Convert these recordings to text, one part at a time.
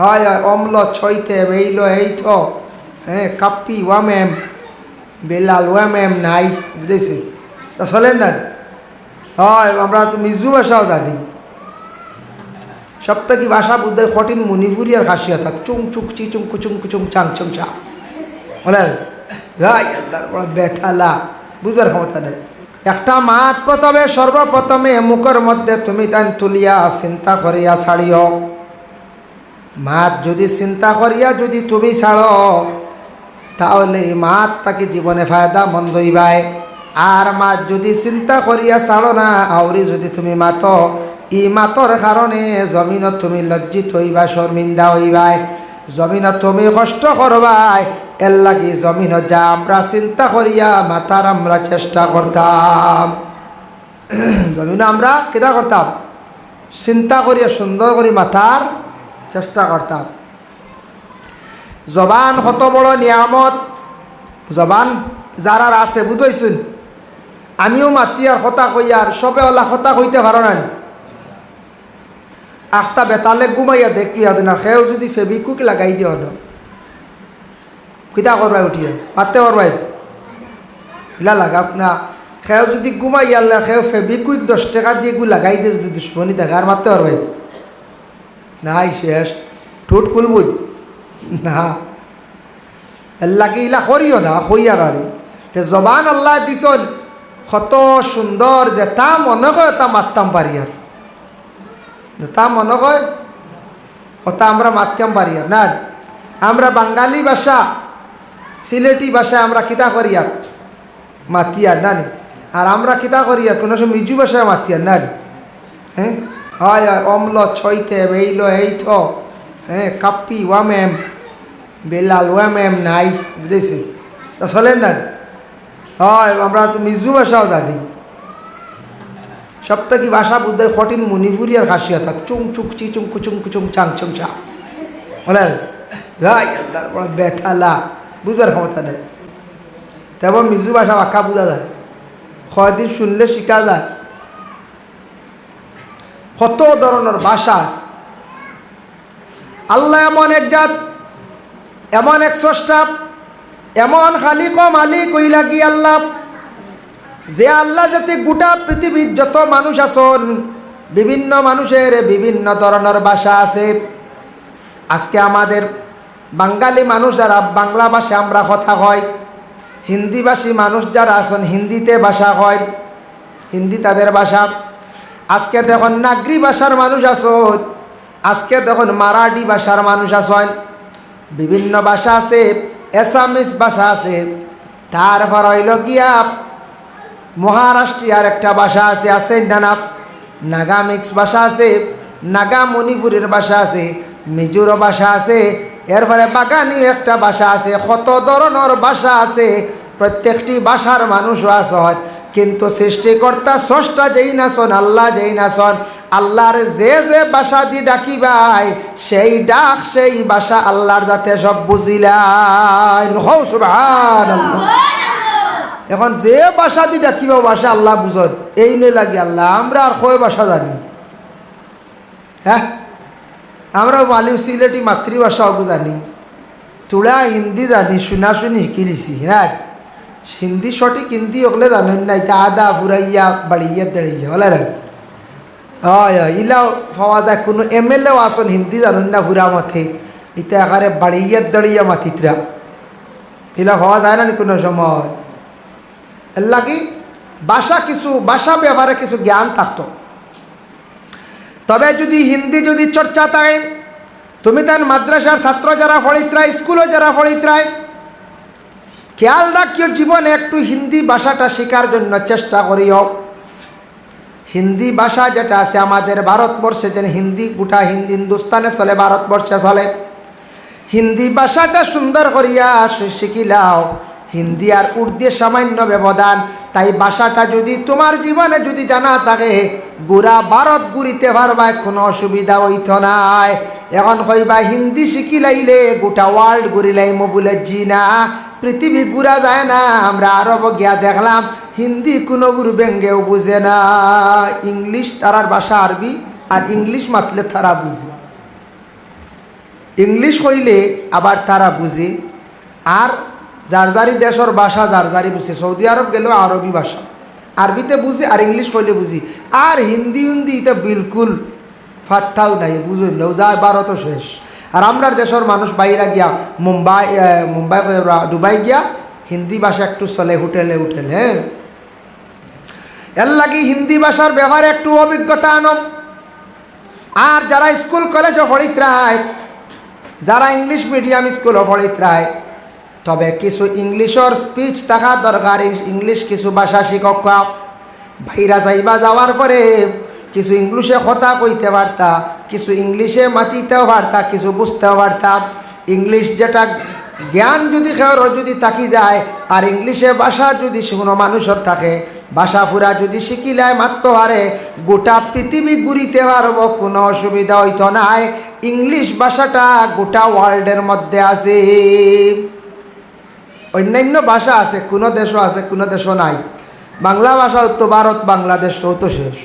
হয় অম্ল ছইতে বেইল এই তো হ্যাঁ কাপ্পি ওয়াম এম, বেলাল ওয়াম এম নাই বুঝেছি তা চলেন না হয়, আমরা তো মিজু ভাষাও জানি। সপ্তাহি ভাষা বুদ্ধ কঠিন মণিপুরি আর খাসিয়ত। চুং চুক চি চুং কুচুং কুচুং চাং চুং চা বলেন? বেথালা, বুঝবার ক্ষমতা নেই। একটা মাত প্রথমে, সর্বপ্রথমে মুখের মধ্যে তুমি তান তুলিয়া চিন্তা করিয়া ছাড়িও। মাত যদি চিন্তা করিয়া যদি তুমি ছাড়ো, তাহলে মাত তাকে জীবনে ফায়দা মন্দ হইবাই আর মাত যদি চিন্তা করিয়া ছাড়ো না আউরি যদি তুমি মাত ই মাতর কারণে জমিনত তুমি লজ্জিত হইবা শর্মিন্দা হইবাই। জমিনত তুমি কষ্ট করবাই এর লাগি জমিনত যা আমরা চিন্তা করিয়া মাতার আমরা চেষ্টা করতাম জমিন আমরা কেটা করতাম চিন্তা করিয়া সুন্দর করে মাথার চেষ্টা করতাম জবান কত বড় নিয়ামত, জবান যারা আছে বুঝাইছুন আমিও মাতি আর কথা কই আর সবে ওলা কথা কইতে পারো না আখটা বেতালে ঘুমাইয়া দেখি না, সেও যদি ফেবিকুক লাগাই দিয়ে হদ কিতা করবাই উঠিয়ে পাতে করবাই ইলা লাগাক না, সেও যদি ঘুমাই আল্লাহ সেও ফেবিকুইক দশ টাকা দিয়ে লাগাই দিয়ে যদি দুশ্মনী দেখা আর মারতে পারবাই নাই শেষ। ঠোঁট খুলবুন না। আল্লাহকে ইলা করিও না, হইয়ার আরে। তে জবান আল্লাহ দিছন, কত সুন্দর যে তা মনে কয় তা মারতাম পারি আর। তা মনে কয় ওটা আমরা মারতাম পারি আর। না, আমরা বাঙালি ভাষা, সিলেটি ভাষায় আমরা কিতা করি আর। মাতি আর, না? আর আমরা কিতা করি আর, কোনো সময় মিজু ভাষায় মাতি আর, না নি? হ্যাঁ? হয় অম্ল ছইতে বেইল তো হ্যাঁ কাপ্পি ওয়াম এম বেলাল ওয়াম এম নাই, বুঝেছি? তা চলেন না হয়, আমরা তো মিজু ভাষাও জানি। সপ্তাহি ভাষা বুদ্ধ কঠিন মণিপুরি আর চুং চুক চি চুং কুচুং কুচুং চাং চুং চা বলেন? আল্লাহর বড় বেথালা, বুঝবার ক্ষমতা নেই। তেমন মিজু ভাষা বাক্কা বোঝা যায়। কয়দিন শুনলে শিখা যায়। কত ধরনের ভাষা আছে? আল্লাহ এমন এক জাত, এমন এক স্রষ্টা, এমন খালিক মালিক ওই লাগি আল্লাহ, যে আল্লাহ যাতে গোটা পৃথিবীর যত মানুষ আসন বিভিন্ন মানুষের বিভিন্ন ধরনের ভাষা আছে। আজকে আমাদের বাঙালি মানুষ যারা, বাংলা ভাষা আমরা কথা হয় হিন্দিভাষী মানুষ যারা আসন হিন্দিতে ভাষা হয় হিন্দি তাদের ভাষা। আজকে দেখুন নাগরি ভাষার মানুষ আসন। আজকে দেখুন মারাঠি ভাষার মানুষ আসন। বিভিন্ন ভাষা আছে এসামিস ভাষা আছে। তারপর হইল গিয়া মহারাষ্ট্রিয়ার একটা ভাষা আছে আছে নানা নাগা মিক্স ভাষা আছে নাগা মণিপুরের ভাষা আছে, মিজোরো ভাষা আছে, এরপরে বাগানি একটা ভাষা আছে, কত ধরনের ভাষা আছে, প্রত্যেকটি ভাষার মানুষও আসন। কিন্তু সৃষ্টিকর্তা স্রষ্টা যেই নাচন আল্লাহ যেই নাচন আল্লাহর যে যে ভাষা দি ডাকিবাই, সেই ডাক, সেই ভাষা আল্লাহর যাতে সব বুঝিলাই এখন যে ভাষা দি ডাকিবা ভাষা আল্লাহ বুঝত। এই নে লাগে আল্লাহ, আমরা আর কয় ভাষা জানি? হ্যাঁ? আমরা মালিম সিলেটি মাতৃভাষাও জানি। তুলা হিন্দি জানি শুনা শুনি শিকি নিছি হ্যাঁ হিন্দি সঠিক হিন্দি ওগুলো জানেন না এটা আদা ফুরাইয়া বাড়িয়া, দাঁড়িয়ে বলে রে। হয় হয়, ইলাও পাওয়া যায়, কোনো এম এল এও আসন, হিন্দি জানেন না ফুরা মাথে এটা একারে বাড়িয়া, দাঁড়িয়া মাথিতরা ইলা পাওয়া যায় না কোনো সময়। এর লাগি ভাষা কিছু, ভাষা ব্যবহারে কিছু জ্ঞান থাকতো। তবে যদি হিন্দি যদি চর্চা থাকে, তুমি তার মাদ্রাসার ছাত্র যারা পড়িত্রায় স্কুলে যারা পড়িত্রায় খেয়াল রাখিও জীবনে একটু হিন্দি ভাষাটা শেখার জন্য চেষ্টা করিও। হিন্দি ভাষা যেটা আছে আমাদের ভারতবর্ষে যেন হিন্দি, গোটা হিন্দি, হিন্দুস্তানে চলে, ভারতবর্ষে চলে। হিন্দি ভাষাটা সুন্দর করিয়া শিখিলাও। হিন্দি আর উর্দুর সামান্য ব্যবধান, তাই ভাষাটা যদি তোমার জীবনে যদি জানা থাকে গুড়া ভারত ঘুরিতে পারবা কোনো অসুবিধা হইত নাই। এখন কইবা, হিন্দি শিখিলাইলে গোটা ওয়ার্ল্ড ঘুরিলাইমো বলে, জি না পৃথিবী ঘুরা যায় না, আমরা আরব গিয়া দেখলাম, হিন্দি কোনো গুরু ব্যঙ্গেও বুঝে না। ইংলিশ তারার ভাষা আরবি, আর ইংলিশ মাতলে তারা বুঝে। ইংলিশ হইলে আবার তারা বুঝে, আর যার যারি দেশের ভাষা, যার যারি বুঝে। সৌদি আরব গেলেও আরবি ভাষা, আরবিতে বুঝি আর ইংলিশ কইলে বুঝি। আর হিন্দি হিন্দি এটা বিলকুল ফাত্তাও নাই বুঝুন না যা বারো তো শেষ। আর আমরার দেশের মানুষ বাইরা গিয়া মুম্বাই মুম্বাই আমরা, দুবাই গিয়া হিন্দি ভাষা একটু চলে হোটেলে হোটেলে হ্যাঁ? এর লাগি হিন্দি ভাষার ব্যবহারে একটু অভিজ্ঞতা আনম। আর যারা স্কুল কলেজে পড়িত রায় যারা ইংলিশ মিডিয়াম স্কুলও পড়িত রায় তবে কিছু ইংলিশর স্পিচ থাকা দরকার ইংলিশ কিছু ভাষা শিক্ষক ভাইরা যাইবা যাওয়ার পরে কিছু ইংলিশে কথা কইতে পারতা কিছু ইংলিশে মাতিতেও পারতা কিছু বুঝতেও পারতা ইংলিশ যেটা জ্ঞান যদি কেউ যদি থাকি যায়, আর ইংলিশে ভাষা যদি কোনো মানুষের থাকে, ভাষা ফুরা যদি শিখিলায় মাত্র হারে, গোটা পৃথিবী ঘুরিতে পারব, কোনো অসুবিধা হইতো নাই ইংলিশ ভাষাটা গোটা ওয়ার্ল্ডের মধ্যে আছে। অন্যান্য ভাষা আছে, কোনো দেশও আছে, কোনো দেশও নাই। বাংলা ভাষা তো ভারত, বাংলাদেশ তো শেষ।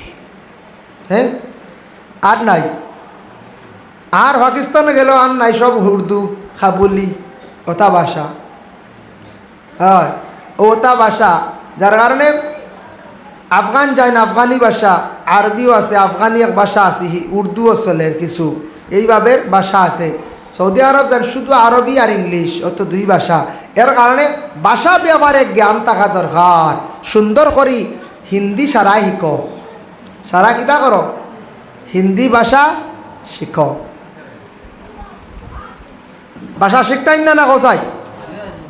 হ্যাঁ? আর নাই। আর পাকিস্তানে গেল আর নাই সব উর্দু খাবুলি ওটা ভাষা। হয় ওটা ভাষা, যার কারণে আফগান যায় না, আফগানি ভাষা, আরবিও আছে, আফগানি এক ভাষা আছে উর্দুও চলে কিছু। এইভাবে ভাষা আছে। সৌদি আরব যান শুধু আরবি আর ইংলিশ, অত দুই ভাষা। এর কারণে ভাষা ব্যবহারে জ্ঞান থাকা দরকার। সুন্দর করি হিন্দি সারা শিক সারা কিতা করো? হিন্দি ভাষা শিখ। ভাষা শিখতাই না না কোথায়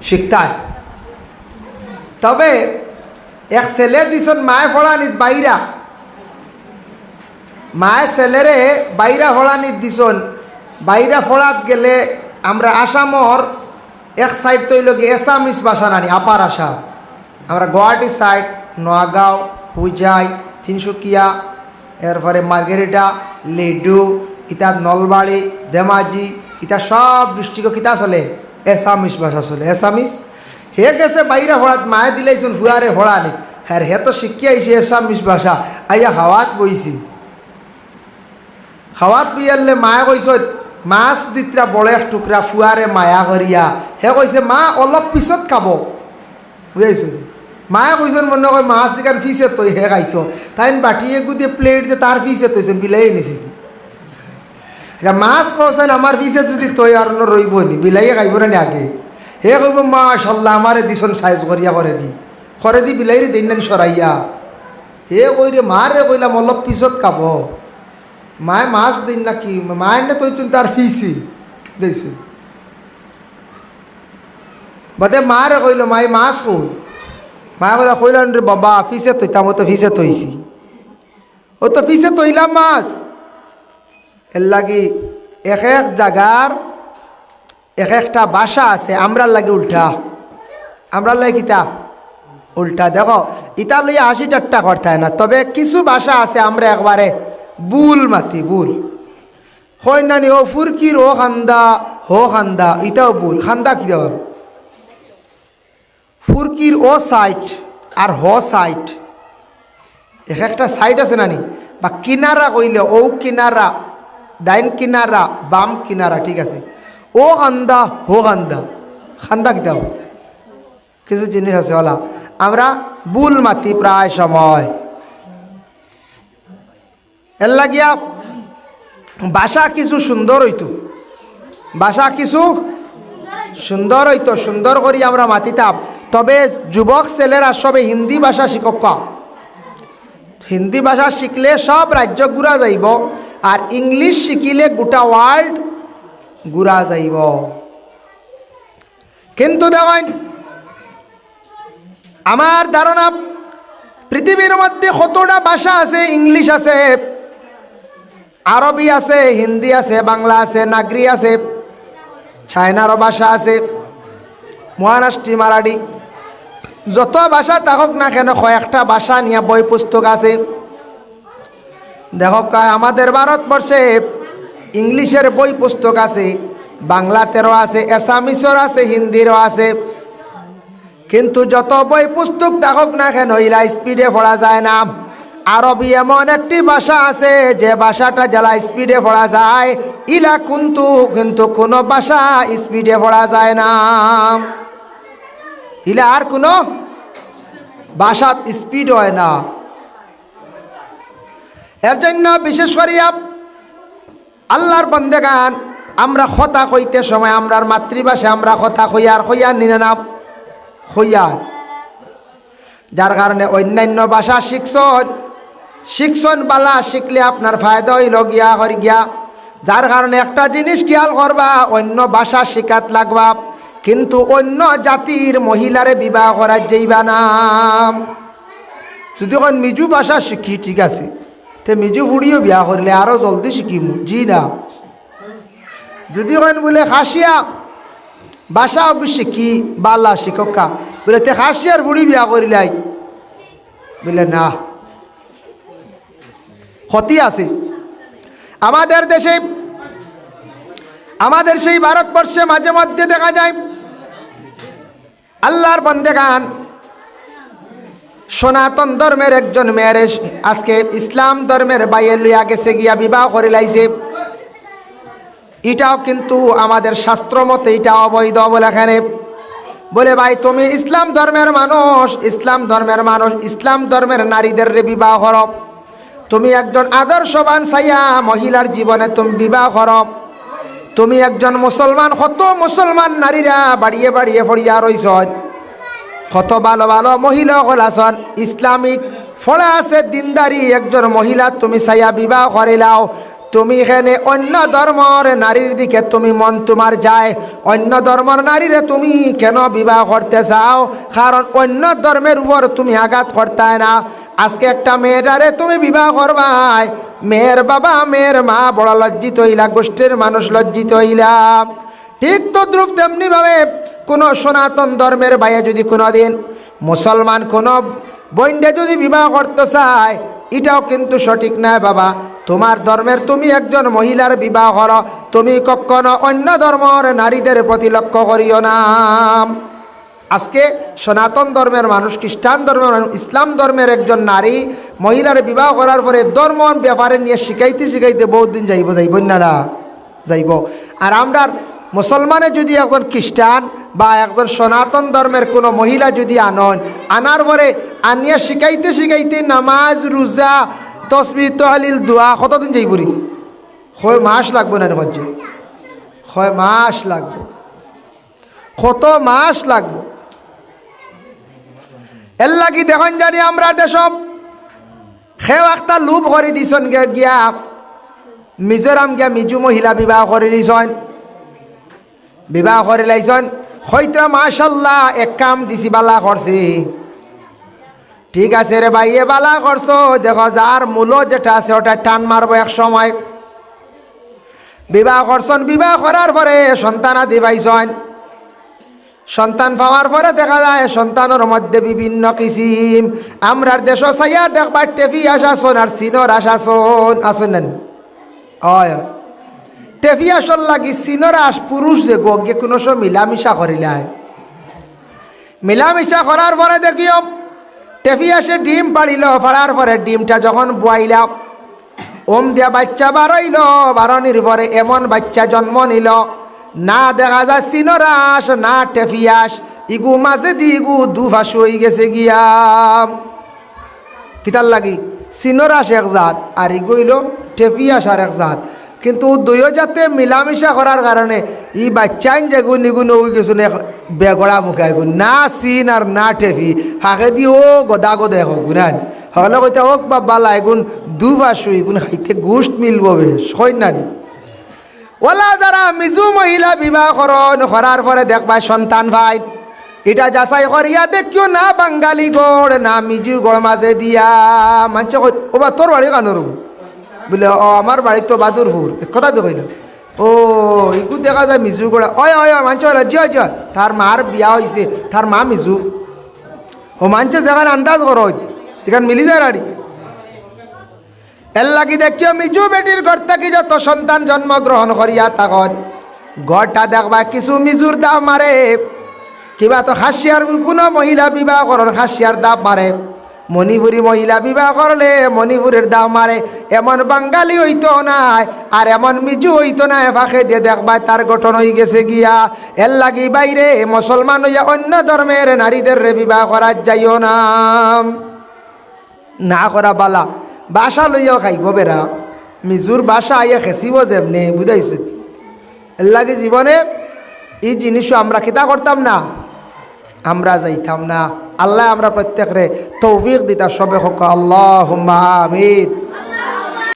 শিখতায় তবে এক ছেলে দিছন মায়ে ফলানিত বাইরা। মায়ে ছেলেরে বাইরা ফলানিত দিছন। বাইরা ফলাত গেলে আমরা আসামর এক সাইড তৈল গিয়ে এসামিস ভাষা নানি আপার আসাম। আমরা গুয়াহাটি সাইড, নোয়াগাঁও হুজাই তিনসুকিয়া, এরপরে মার্গেরিটা লিডু ইতা নলবাড়ি, ধেমাজি ইতা সব ডিস্ট্রিক্ট কিতা চলে। এসামিস ভাষা চলে। এসামিস হে গেছে বাইরে হড়াত মায়ে দিলাইছুন ফুয়ারে হড়া নি হ্যাঁ হে তো শিখিয়ে আইসি এসামিস ভাষা। আইয়া হাওয়াত বইছি খাওয়াত বিয়ারলে মায়ে কইস মাছ দিতরা বড় টুকরা ফুয়ারে মায়া করিয়া হে কইছে মা, অলপ পিছত খাব। বুঝাইছে মায়ে কইছেন মনে কয় মাছ এখান ফিসে তৈ হে খাইতো তাই বাটিয়ে গুদিয়ে প্লেট দিয়ে তার ফিসে তৈছেন বিলাই নিছে মাছ কছেন আমার ফিসে যদি তৈ আর ন রইব নি বিলাইয়ে খাইব না আগে? হে কইব, মাশাল্লাহ আমারে দিছন সাইজ করিয়া করে দি। করে দি বিলাইরে দিন নানি সরাইয়া হে কই রে মারে কইলাম, অলপ পিছত কাব মায়ে মাছ দিন নাকি মায়ের না তৈ তুই তার ফিসি দিয়েছে বাদে মারে কইল মাই মাছ কই মায়ে কইলা, কইলাম রে বাবা ফিসে তৈতাম তো ফিসে তৈছি ও তো ফিসে তৈলাম মাছ। এর লাগি এক এক জায়গার এক একটা বাসা আছে, আমরার লাগে উল্টা। আমরার লাগে কিতা? উল্টা। দেখো ইটা লইয়া হাসি ঠাট্টা করতে না, তবে কিছু ভাষা আছে আমরা একবারে বুল মাতি, বুল। হয় নানি, ও ফুরকির, ও খান্দা, হো খান্দা ইটাও বুল। খান্দা কি দেওয়ার ফুরকির, ও সাইট আর হ সাইট। এক একটা সাইট আছে নানি, বা কিনারা কইলে ও কিনারা ডাইন কিনারা, বাম কিনারা, ঠিক আছে। ও খান্দা হো খান্দা খান্দা কি দেওয়া কিছু জিনিস আছে ওলা আমরা বুল মাতি প্রায় সময়। এর লাগিয়া ভাষা কিছু সুন্দর হইতো। বাসা কিছু সুন্দর হইতো, সুন্দর করি আমরা মাতিতাম। তবে যুবক ছেলেরা সবে হিন্দি ভাষা শিকক হিন্দি ভাষা শিখলে সব রাজ্য ঘুরা যাইব। আর ইংলিশ শিখিলে গোটা ওয়ার্ল্ড ঘুরা যাইব। কিন্তু দেখেন, আমার ধারণা, পৃথিবীর মধ্যে কতটা ভাষা আছে? ইংলিশ আছে, আরবি আছে, হিন্দি আছে, বাংলা আছে, নাগরি আছে চায়নারও ভাষা আছে, মহারাষ্ট্রী, মারাঠি, যত ভাষা থাকুক না কেন, কয়েকটা ভাষা নিয়ে বই পুস্তক আছে। দেখো আমাদের ভারতবর্ষে ইংলিশের বই পুস্তক আছে, বাংলাতেরও আছে এসামিসেরও আছে, হিন্দিরও আছে। কিন্তু যত বই পুস্তক থাকুক না কেন ইলা স্পিডে পড়া যায় না। আরবি এমন একটি ভাষা আছে, যে ভাষাটা যারা স্পিডে পড়া যায় ইলা কিন্তু কিন্তু কোনো ভাষা স্পিডে পড়া যায় না। ইলা আর কোনো ভাষা স্পিড হয় না। এর জন্য বিশেষ করিয়া আল্লাহর বন্দেগান, আমরা কথা কইতে সময় আমরার মাতৃভাষা আমরা কথা হইয়ার হইয়ার নিনে নাম হইয়ার যার কারণে অন্যান্য ভাষা শিখছন শিখছন বালা, শিখলে আপনার ফায়দা হইল গিয়া, হরি গিয়া। যার কারণে একটা জিনিস খেয়াল করবা, অন্য ভাষা শিখাত লাগবা, কিন্তু অন্য জাতির মহিলারে বিবাহ করার যাইবা না। যদি মিজু ভাষা শিখি, ঠিক আছে। তে মিজু ফুড়িও বিয়া করলে আরও জলদি শিখিম জি না। যদি এখন বলে, খাসিয়া ভাষা অগু শিখি বালা শিক্ষকা বলে, তে খাসিয়ার বুড়ি বিয়া করিলাই। বলে, না। ক্ষতি আছে। আমাদের দেশে, আমাদের সেই ভারতবর্ষে মাঝে মধ্যে দেখা যায়, আল্লাহর বন্দেগান সনাতন ধর্মের একজন মেয়ের আজকে ইসলাম ধর্মের বাইরে লইয়া গেছে গিয়া বিবাহ করে লাইছে। এটাও কিন্তু আমাদের শাস্ত্র মতে এটা অবৈধ বলে এখানে। বলে, ভাই, তুমি ইসলাম ধর্মের মানুষ, ইসলাম ধর্মের মানুষ, ইসলাম ধর্মের নারীদের রে বিবাহ কর। তুমি একজন আদর্শবান সাইয়া মহিলার জীবনে তুমি বিবাহ কর। তুমি একজন মুসলমান, কত মুসলমান নারীরা বাড়িয়ে বাড়িয়ে ফরিয়া রইছ। কত ভালো ভালো মহিলা হল ইসলামিক ফলে আছে দিনদারি একজন মহিলা, তুমি সাইয়া বিবাহ করিলাও তুমি এখানে অন্য ধর্মর নারীর দিকে তুমি মন তোমার যায়। অন্য ধর্মর নারীরে তুমি কেন বিবাহ করতে চাও? কারণ অন্য ধর্মের উপর তুমি আঘাত করতে না। আজকে একটা মেয়েটারে তুমি বিবাহ করবাই। মেয়ের বাবা, মেয়ের মা, বড় লজ্জিত হইলা গোষ্ঠীর মানুষ লজ্জিত হইলা ঠিক তো দ্রুপ তেমনিভাবে কোনো সনাতন ধর্মের বাইরে যদি কোনো দিন মুসলমান কোনো বইন্ডে যদি বিবাহ করতে চায়, এটাও কিন্তু সঠিক নয় বাবা। তোমার ধর্মের তুমি একজন মহিলার বিবাহ করো, তুমি কখনো অন্য ধর্মের নারীদের প্রতি লক্ষ্য করিও না। আজকে সনাতন ধর্মের মানুষ, খ্রিস্টান ধর্মের ইসলাম ধর্মের একজন নারী মহিলার বিবাহ করার পরে ধর্ম ব্যাপারে নিয়ে শিখাইতে শিখাইতে বহুত দিন যাইব যাইব না, যাইব। আর আমরা মুসলমানে যদি একজন খ্রিস্টান বা একজন সনাতন ধর্মের কোনো মহিলা যদি আনন, আনার পরে আনিয়া শিখাইতে শিখাইতে নামাজ, রোজা তসবি তহলিল, দোয়া কতদিন যাই যাইবরি? হয় মাস লাগবে না হচ্ছে হয় মাস লাগবে? কত মাস লাগবে? এর লাগি দেখুন জানি আমরা দেশম সেও একটা লোভ করে দিছন গিয়া মিজোরাম গিয়া মিজু মহিলা বিবাহ করে দিছন। বিবাহ করে লাইছন। হয়তো মাশাল্লাহ এক কাম দিছি, বালা করছি। ঠিক আছে রে বাইরে বালা করছ। দেখো, যার মূল যেটা আছে, ওটা টান মারবো এক সময়। বিবাহ করছন, বিবাহ করার পরে সন্তান আদি পাইছন। সন্তান পাওয়ার পরে দেখা যায়, সন্তানের মধ্যে বিভিন্ন কিসিম। আমরার দেশ চাইয়া দেখবার টেফি আসাছন আর চিনর আসাছন আসুন নেন। হয়। টেফি আসল লাগি চিনর আস পুরুষ যে গো গে কোনো সব মিলামিশা করিলায় মিলামিশা করার পরে দেখিও টেফি আসে ডিম পাড়িল পাড়ার পরে ডিমটা যখন বুয়াইলা ওম দিয়া বাচ্চা বারইল বারনির পরে এমন বাচ্চা জন্ম নিল। না দেখা যায় সিনরাস না টেফিয়াস ইগু মাঝে দি ইগু দু ভাস হয়ে গেছে গিয়া। কিতার লাগি সিনরাস এক জাত আর ইগুইল টেফিয়াস আর এক জাত। কিন্তু দুয়ো যাতে মিলামিশা করার কারণে ই বাচ্চাইন যে গুণ নিগুণ হয়ে গেছুন বেগড়া মুখে গুণ না সিন আর না টেফি হাকে দি ও গদা গদা হোক গুণান হলে কইতে হোক বাবা লাইগুন দু ভাস গুণ খাইতে গোষ্ঠ মিলব বেশ নি ওলা যারা মিজু মহিলা বিবাহ করন করার পরে দেখবা সন্তান ভাই। এটা যাচাই করিয়া দেখিও না বাঙ্গালি গড়, না মিজু গড় মাঝে দিয়া। মানছে ওবা তোর বাড়ি কানোর বলে ও আমার বাড়ি তো বাদুরপুর কথা তো কইল। ও ইকু দেখা যায় মিজু গড়া। অয় অয় মানছে জয় জয় তার মার বিয়া হয়েছে তার মা মিজু। ও মানছে যেখানে আন্দাজ করো এখানে মিলি যায় রাড়ি এর লাগি দেখিও মিজু বেটির ঘর থেকে যত সন্তান জন্মগ্রহণ করিয়া তখন ঘরটা দেখবা কিছু মিজুর দাম মারে কিবা তো হাসিয়ার কোনো মহিলা বিবাহ করার হাসিয়ার দাম মারে মণিপুরি মহিলা বিবাহ করলে মণিপুরের দাম মারে। এমন বাঙালি হইতো নাই, আর এমন মিজু হইতো না ফাঁকে দিয়ে দেখবা তার গঠন হয়ে গেছে গিয়া। এর লাগি বাইরে মুসলমান হইয়া অন্য ধর্মের নারীদের বিবাহ করার যাইও না। না করা বালা, বাসা লইয়াও খাইব বেড়া। মিজুর বাসা আইয়া খেসিব যেমনে, বুঝাইছে? এর লাগে জীবনে এই জিনিসও আমরা কিতা করতাম না, আমরা যাইতাম না। আল্লাহ আমরা প্রত্যেকরে তৌফিক দিতা সবে হোক আল্লাহ আমিন।